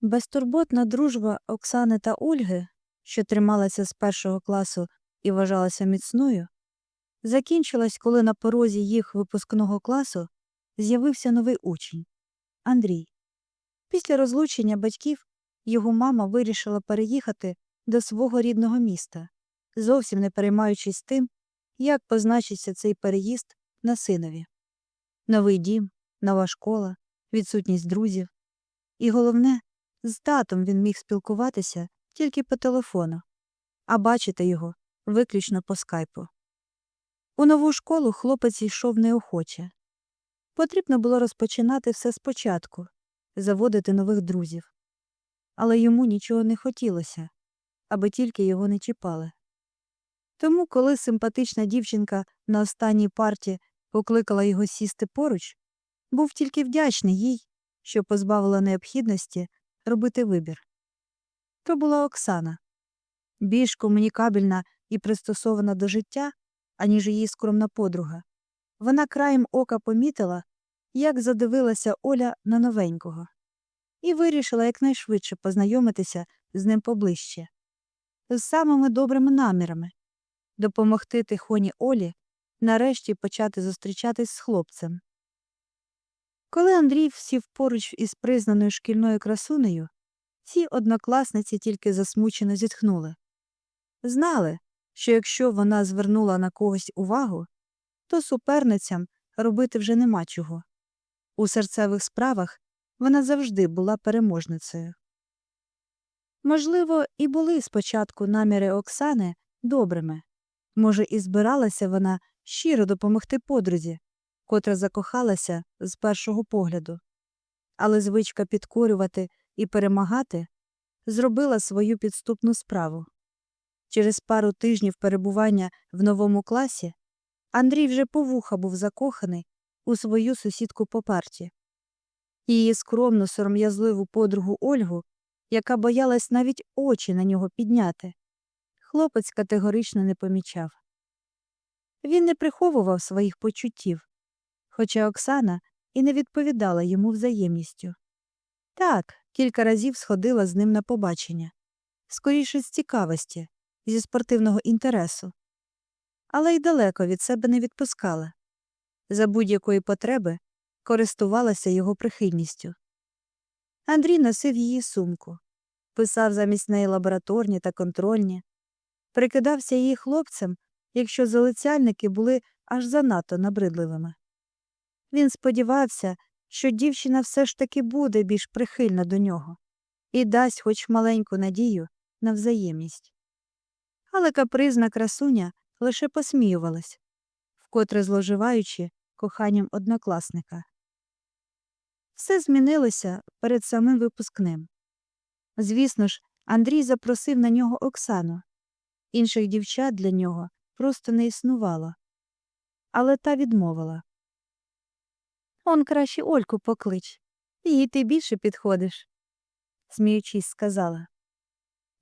Безтурботна дружба Оксани та Ольги, що трималася з першого класу і вважалася міцною, закінчилась, коли на порозі їх випускного класу з'явився новий учень Андрій. Після розлучення батьків його мама вирішила переїхати до свого рідного міста, зовсім не переймаючись тим, як позначиться цей переїзд на синові. Новий дім, нова школа, відсутність друзів. І головне, з татом він міг спілкуватися тільки по телефону, а бачити його виключно по скайпу. У нову школу хлопець йшов неохоче. Потрібно було розпочинати все спочатку, заводити нових друзів. Але йому нічого не хотілося, аби тільки його не чіпали. Тому, коли симпатична дівчинка на останній парті покликала його сісти поруч, був тільки вдячний їй, що позбавила необхідності робити вибір. То була Оксана, більш комунікабельна і пристосована до життя, аніж її скромна подруга. Вона краєм ока помітила, як задивилася Оля на новенького, і вирішила якнайшвидше познайомитися з ним поближче, з самими добрими намірами допомогти тихоні Олі нарешті почати зустрічатись з хлопцем. Коли Андрій сів поруч із признаною шкільною красунею, ці однокласниці тільки засмучено зітхнули. Знали, що якщо вона звернула на когось увагу, то суперницям робити вже нема чого. У серцевих справах вона завжди була переможницею. Можливо, і були спочатку наміри Оксани добрими. Може, і збиралася вона щиро допомогти подрузі, котра закохалася з першого погляду. Але звичка підкорювати і перемагати зробила свою підступну справу. Через пару тижнів перебування в новому класі Андрій вже по вуха був закоханий у свою сусідку по парті. Її скромну, сором'язливу подругу Ольгу, яка боялась навіть очі на нього підняти, хлопець категорично не помічав. Він не приховував своїх почуттів, хоча Оксана і не відповідала йому взаємністю. Так, кілька разів сходила з ним на побачення, скоріше з цікавості, зі спортивного інтересу, але й далеко від себе не відпускала. За будь-якої потреби користувалася його прихильністю. Андрій носив її сумку, писав замість неї лабораторні та контрольні, прикидався її хлопцем, якщо залицяльники були аж занадто набридливими. Він сподівався, що дівчина все ж таки буде більш прихильна до нього і дасть хоч маленьку надію на взаємність. Але капризна красуня лише посміювалась, вкотре зловживаючи коханням однокласника. Все змінилося перед самим випускним. Звісно ж, Андрій запросив на нього Оксану. Інших дівчат для нього просто не існувало. Але та відмовила. Он краще Ольку поклич, їй ти більше підходиш, сміючись, сказала.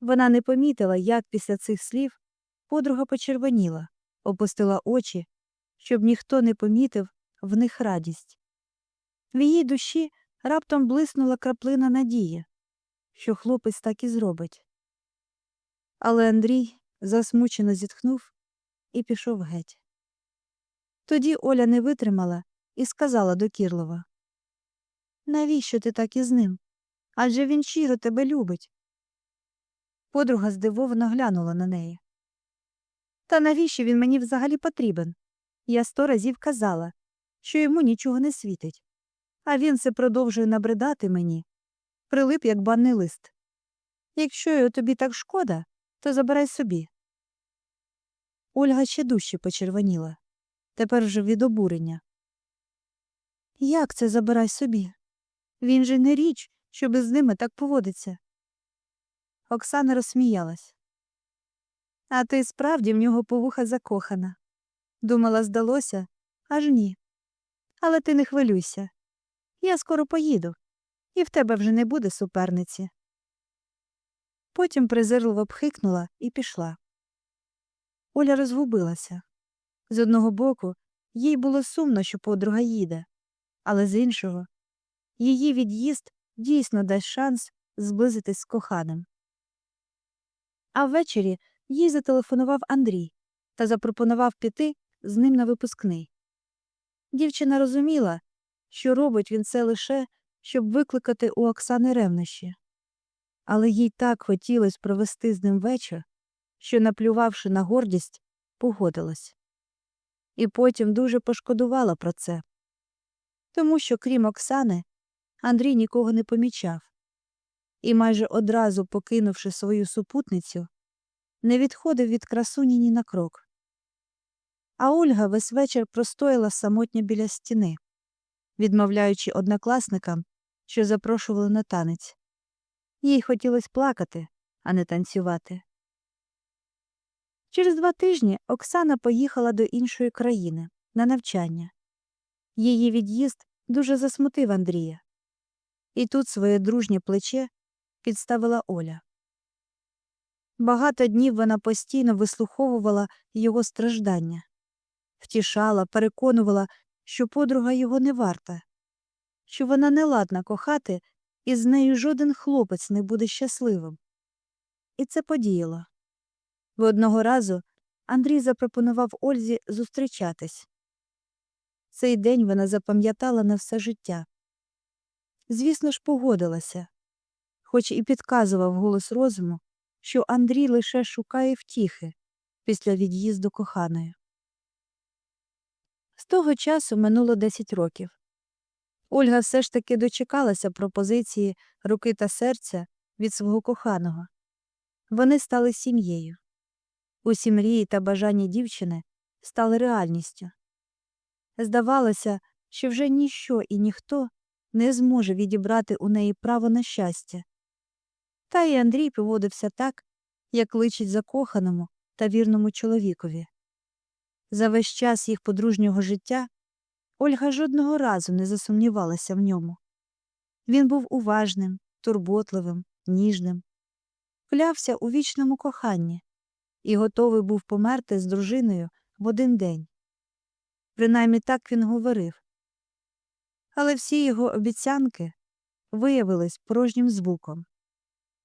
Вона не помітила, як після цих слів подруга почервоніла, опустила очі, щоб ніхто не помітив в них радість. В її душі раптом блиснула краплина надії, що хлопець так і зробить. Але Андрій засмучено зітхнув і пішов геть. Тоді Оля не витримала і сказала докірливо Навіщо ти так із ним? Адже він щиро тебе любить. Подруга здивовано глянула на неї. Та навіщо він мені взагалі потрібен? Я сто разів казала, що йому нічого не світить, а він все продовжує набридати мені, прилип, як банний лист. Якщо його тобі так шкода, то забирай собі. Ольга ще дужче почервоніла, тепер вже від обурення. Як це забирай собі? Він же не річ, щоб з ними так поводиться. Оксана розсміялась. А ти справді в нього повуха закохана. Думала, здалося, аж ні. Але ти не хвилюйся. Я скоро поїду, і в тебе вже не буде суперниці. Потім презирливо пхикнула і пішла. Оля розгубилася. З одного боку, їй було сумно, що подруга їде, але з іншого, її від'їзд дійсно дасть шанс зблизитись з коханим. А ввечері їй зателефонував Андрій та запропонував піти з ним на випускний. Дівчина розуміла, що робить він це лише, щоб викликати у Оксани ревнощі. Але їй так хотілося провести з ним вечір, що, наплювавши на гордість, погодилась. І потім дуже пошкодувала про це. Тому що, крім Оксани, Андрій нікого не помічав і, майже одразу покинувши свою супутницю, не відходив від красуні ні на крок. А Ольга весь вечір простояла самотньо біля стіни, відмовляючи однокласникам, що запрошували на танець. Їй хотілося плакати, а не танцювати. Через два тижні Оксана поїхала до іншої країни на навчання. Її від'їзд дуже засмутив Андрія. І тут своє дружнє плече підставила Оля. Багато днів вона постійно вислуховувала його страждання, втішала, переконувала, що подруга його не варта, що вона не ладна кохати, і з нею жоден хлопець не буде щасливим. І це подіяло. В одного разу Андрій запропонував Ользі зустрічатись. Цей день вона запам'ятала на все життя. Звісно ж, погодилася, хоч і підказував голос розуму, що Андрій лише шукає втіхи після від'їзду коханої. З того часу минуло 10 років. Ольга все ж таки дочекалася пропозиції руки та серця від свого коханого. Вони стали сім'єю. Усі мрії та бажання дівчини стали реальністю. Здавалося, що вже ніщо і ніхто не зможе відібрати у неї право на щастя. Та й Андрій поводився так, як личить закоханому та вірному чоловікові. За весь час їх подружнього життя Ольга жодного разу не засумнівалася в ньому. Він був уважним, турботливим, ніжним, клявся у вічному коханні і готовий був померти з дружиною в один день. Принаймні так він говорив. Але всі його обіцянки виявились порожнім звуком.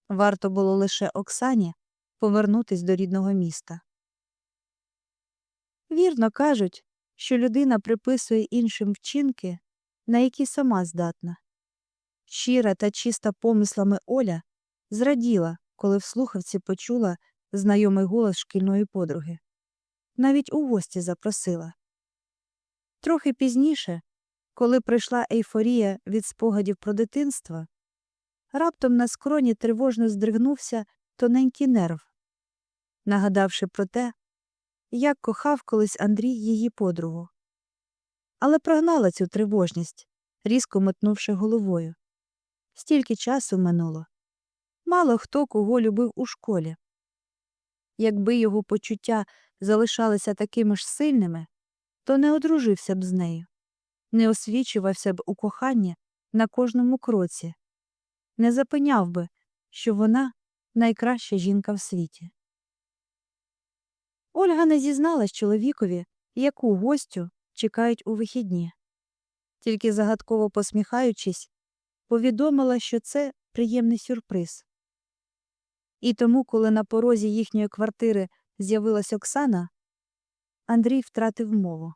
Варто було лише Оксані повернутись до рідного міста. Вірно кажуть, що людина приписує іншим вчинки, на які сама здатна. Щира та чиста помислами Оля зраділа, коли в слухавці почула знайомий голос шкільної подруги. Навіть у гості запросила. Трохи пізніше, коли прийшла ейфорія від спогадів про дитинство, раптом на скроні тривожно здригнувся тоненький нерв, нагадавши про те, як кохав колись Андрій її подругу. Але прогнала цю тривожність, різко метнувши головою. Стільки часу минуло. Мало хто кого любив у школі. Якби його почуття залишалися такими ж сильними, то не одружився б з нею, не освічувався б у коханні на кожному кроці, не запиняв би, що вона найкраща жінка в світі. Ольга не зізналась чоловікові, яку гостю чекають у вихідні. Тільки загадково посміхаючись, повідомила, що це приємний сюрприз. І тому, коли на порозі їхньої квартири з'явилась Оксана, Андрій втратив мову.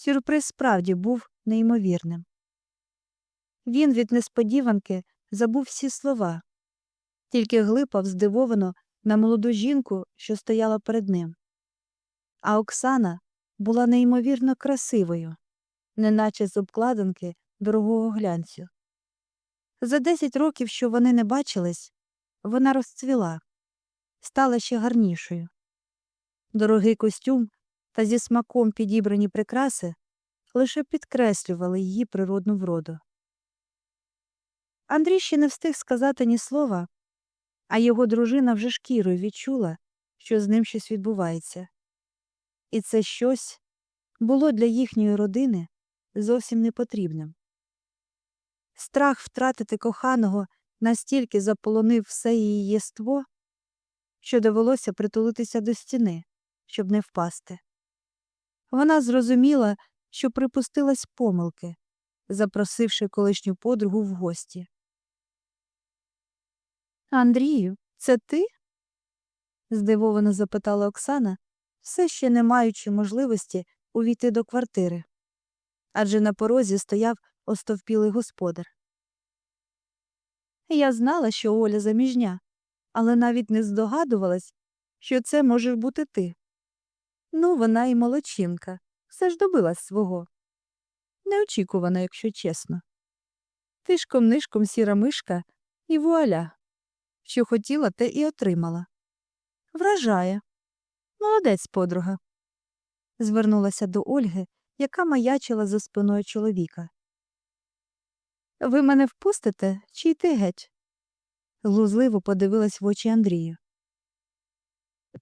Сюрприз справді був неймовірним. Він від несподіванки забув всі слова, тільки глипав здивовано на молоду жінку, що стояла перед ним. А Оксана була неймовірно красивою, неначе з обкладинки дорогого глянцю. За десять років, що вони не бачились, вона розцвіла, стала ще гарнішою. Дорогий костюм та зі смаком підібрані прикраси лише підкреслювали її природну вроду. Андрій ще не встиг сказати ні слова, а його дружина вже шкірою відчула, що з ним щось відбувається. І це щось було для їхньої родини зовсім непотрібним. Страх втратити коханого настільки заполонив все її єство, що довелося притулитися до стіни, щоб не впасти. Вона зрозуміла, що припустилась помилки, запросивши колишню подругу в гості. Андрію, це ти? здивовано запитала Оксана, все ще не маючи можливості увійти до квартири. Адже на порозі стояв остовпілий господар. Я знала, що Оля заміжня, але навіть не здогадувалась, що це можеш бути ти. Ну, вона і молодчинка, все ж добилась свого. Неочікувано, якщо чесно. Тишком нишком сіра мишка і вуаля. Що хотіла, те і отримала. Вражає. Молодець, подруга. Звернулася до Ольги, яка маячила за спиною чоловіка. Ви мене впустите чи йти геть? Глузливо подивилась в очі Андрію.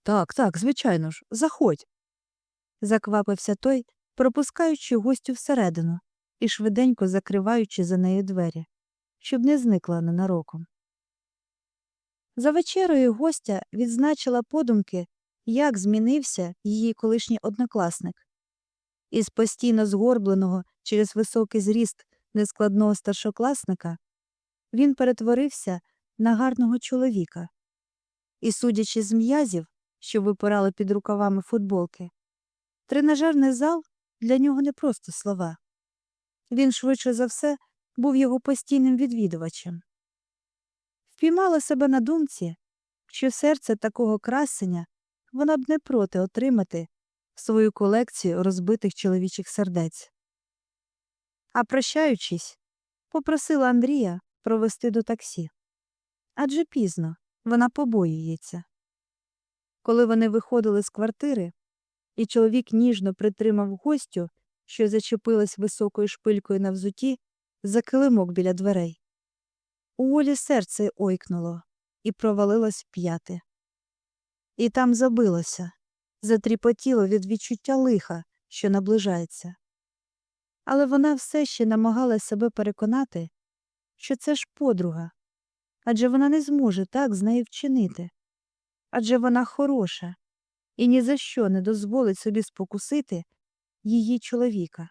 Так, так, звичайно ж, заходь. Заквапився той, пропускаючи гостю всередину і швиденько закриваючи за нею двері, щоб не зникла ненароком. За вечерою гостя відзначила подумки, як змінився її колишній однокласник. Із постійно згорбленого через високий зріст нескладного старшокласника він перетворився на гарного чоловіка. І, судячи з м'язів, що випирали під рукавами футболки, тренажерний зал для нього не просто слова. Він швидше за все був його постійним відвідувачем. Впіймала себе на думці, що серце такого красення вона б не проти отримати свою колекцію розбитих чоловічих сердець. А прощаючись, попросила Андрія провести до таксі. Адже пізно вона побоюється. Коли вони виходили з квартири, і чоловік ніжно притримав гостю, що зачепилась високою шпилькою на взуті, за килимок біля дверей. У Олі серце ойкнуло і провалилось п'яти. І там забилося, затріпотіло від відчуття лиха, що наближається. Але вона все ще намагалась себе переконати, що це ж подруга, адже вона не зможе так з нею вчинити. Адже вона хороша і ні за що не дозволить собі спокусити її чоловіка.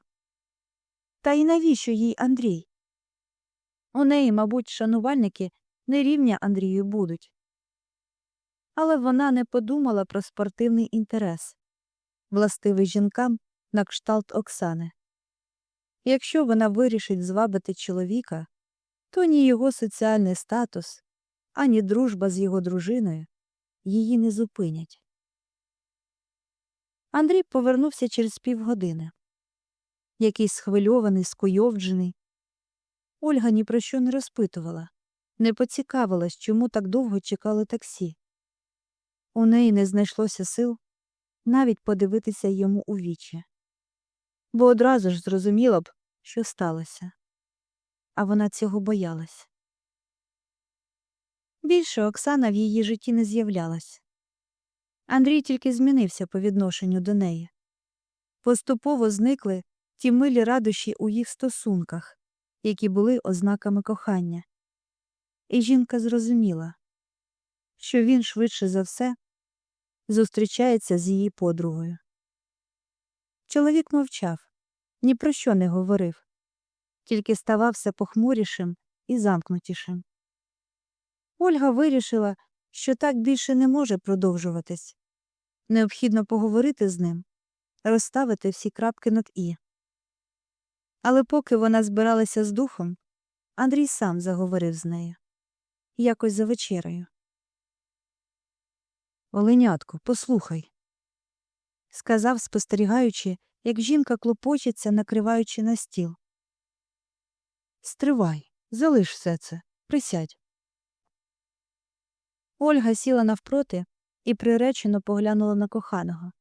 Та й навіщо їй Андрій? У неї, мабуть, шанувальники не рівня Андрію будуть. Але вона не подумала про спортивний інтерес, властивий жінкам на кшталт Оксани. Якщо вона вирішить звабити чоловіка, то ні його соціальний статус, ані дружба з його дружиною її не зупинять. Андрій повернувся через півгодини. Якийсь схвильований, скуйовджений. Ольга ні про що не розпитувала, не поцікавилась, чому так довго чекали таксі. У неї не знайшлося сил навіть подивитися йому у вічі, бо одразу ж зрозуміла б, що сталося. А вона цього боялась. Більше Оксана в її житті не з'являлась. Андрій тільки змінився по відношенню до неї. Поступово зникли ті милі радощі у їх стосунках, які були ознаками кохання. І жінка зрозуміла, що він швидше за все зустрічається з її подругою. Чоловік мовчав, ні про що не говорив, тільки ставався похмурішим і замкнутішим. Ольга вирішила, що так більше не може продовжуватись. Необхідно поговорити з ним, розставити всі крапки над і. Але поки вона збиралася з духом, Андрій сам заговорив з нею якось за вечерею. Оленятко, послухай, сказав, спостерігаючи, як жінка клопочеться, накриваючи на стіл. Стривай, залиш все це, присядь. Ольга сіла навпроти і приречено поглянула на коханого.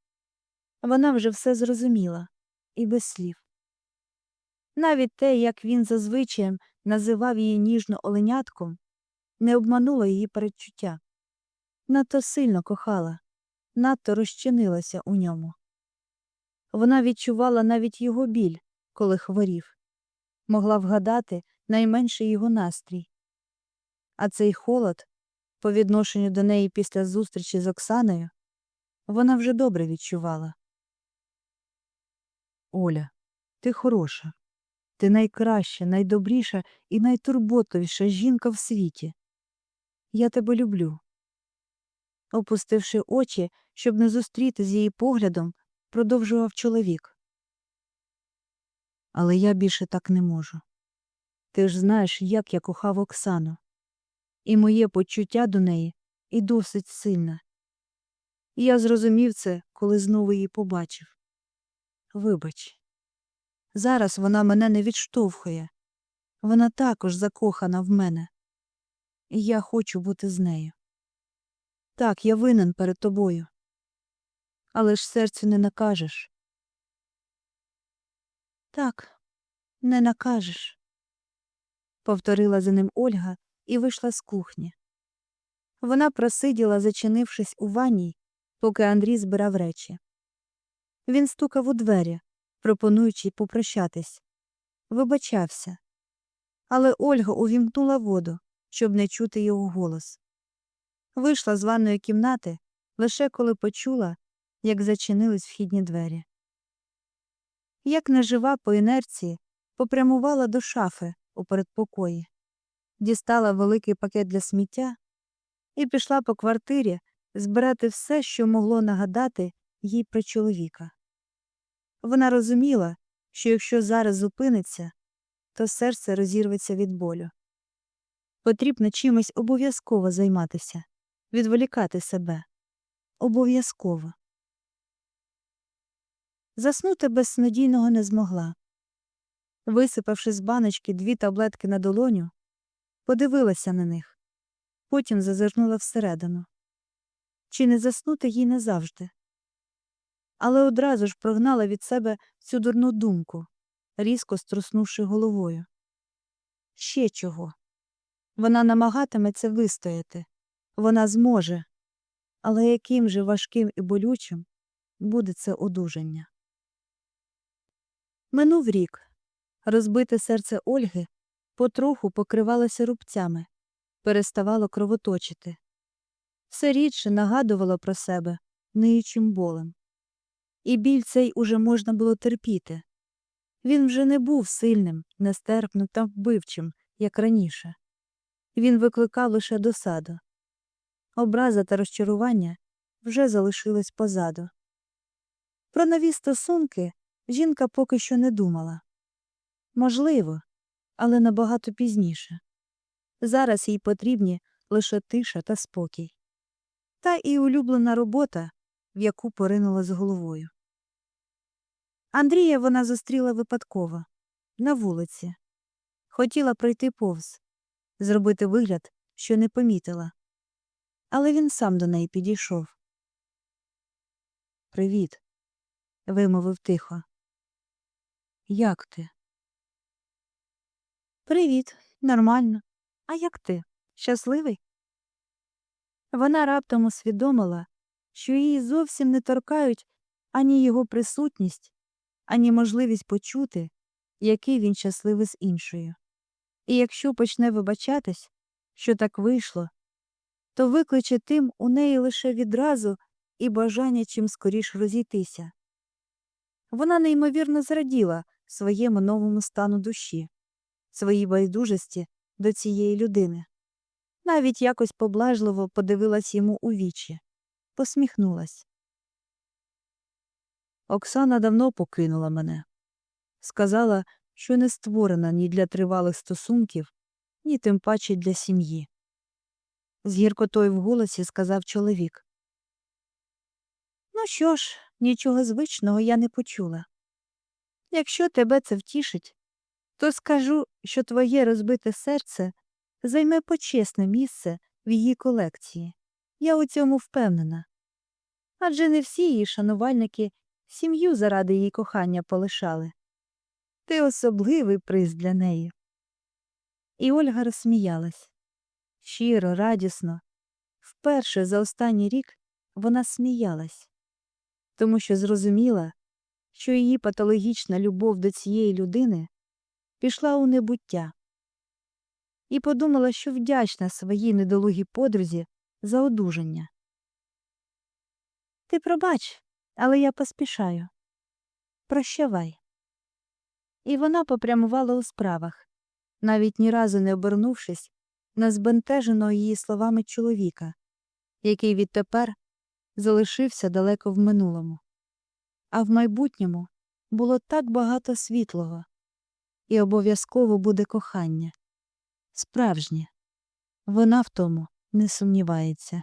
Вона вже все зрозуміла і без слів. Навіть те, як він зазвичай називав її ніжно оленятком, не обмануло її передчуття. Надто сильно кохала, надто розчинилася у ньому. Вона відчувала навіть його біль, коли хворів, могла вгадати найменший його настрій. А цей холод, по відношенню до неї після зустрічі з Оксаною, вона вже добре відчувала. Оля, ти хороша. Ти найкраща, найдобріша і найтурботовіша жінка в світі. Я тебе люблю. Опустивши очі, щоб не зустріти з її поглядом, продовжував чоловік. Але я більше так не можу. Ти ж знаєш, як я кохав Оксану, і моє почуття до неї і досить сильне. Я зрозумів це, коли знову її побачив. Вибач, зараз вона мене не відштовхує. Вона також закохана в мене. І я хочу бути з нею. Так, я винен перед тобою. Але ж серцю не накажеш. Так, не накажеш, повторила за ним Ольга і вийшла з кухні. Вона просиділа, зачинившись у ванній, поки Андрій збирав речі. Він стукав у двері, пропонуючи попрощатись. Вибачався. Але Ольга увімкнула воду, щоб не чути його голос. Вийшла з ванної кімнати лише коли почула, як зачинились вхідні двері. Як нежива по інерції, попрямувала до шафи у передпокої, дістала великий пакет для сміття і пішла по квартирі збирати все, що могло нагадати їй про чоловіка. Вона розуміла, що якщо зараз зупиниться, то серце розірветься від болю. Потрібно чимось обов'язково займатися, відволікати себе. Обов'язково. Заснути без снодійного не змогла. Висипавши з баночки дві таблетки на долоню, подивилася на них, потім зазирнула всередину. Чи не заснути їй назавжди? Але одразу ж прогнала від себе цю дурну думку, різко струснувши головою. Ще чого. Вона намагатиметься вистояти, вона зможе, але яким же важким і болючим буде це одужання. Минув рік. Розбите серце Ольги потроху покривалося рубцями, переставало кровоточити. Все рідше нагадувало про себе ниючим болем. І біль цей уже можна було терпіти. Він вже не був сильним, нестерпним та вбивчим, як раніше. Він викликав лише досаду. Образа та розчарування вже залишились позаду. Про нові стосунки жінка поки що не думала. Можливо, але набагато пізніше. Зараз їй потрібні лише тиша та спокій. Та і улюблена робота, в яку поринула з головою. Андрія вона зустріла випадково на вулиці. Хотіла пройти повз, зробити вигляд, що не помітила. Але він сам до неї підійшов. Привіт, вимовив тихо. Як ти? Привіт, нормально. А як ти? Щасливий? Вона раптом усвідомила, що її зовсім не торкають ані його присутність, ані можливість почути, який він щасливий з іншою. І якщо почне вибачатись, що так вийшло, то викличе тим у неї лише відразу і бажання чим скоріш розійтися. Вона неймовірно зраділа своєму новому стану душі, своїй байдужості до цієї людини. Навіть якось поблажливо подивилась йому у вічі, посміхнулась. Оксана давно покинула мене. Сказала, що не створена ні для тривалих стосунків, ні тим паче для сім'ї. З гіркотою в голосі сказав чоловік. Ну що ж, нічого звичного я не почула. Якщо тебе це втішить, то скажу, що твоє розбите серце займе почесне місце в її колекції. Я у цьому впевнена. Адже не всі її шанувальники сім'ю заради її кохання полишали. Ти особливий приз для неї. І Ольга розсміялась. Щиро, радісно. Вперше за останній рік вона сміялась, тому що зрозуміла, що її патологічна любов до цієї людини пішла у небуття, і подумала, що вдячна своїй недолугій подрузі за одужання. Ти пробач, але я поспішаю. Прощавай. І вона попрямувала у справах, навіть ні разу не обернувшись на збентеженого її словами чоловіка, який відтепер залишився далеко в минулому. А в майбутньому було так багато світлого, і обов'язково буде кохання. Справжнє. Вона в тому не сумнівається.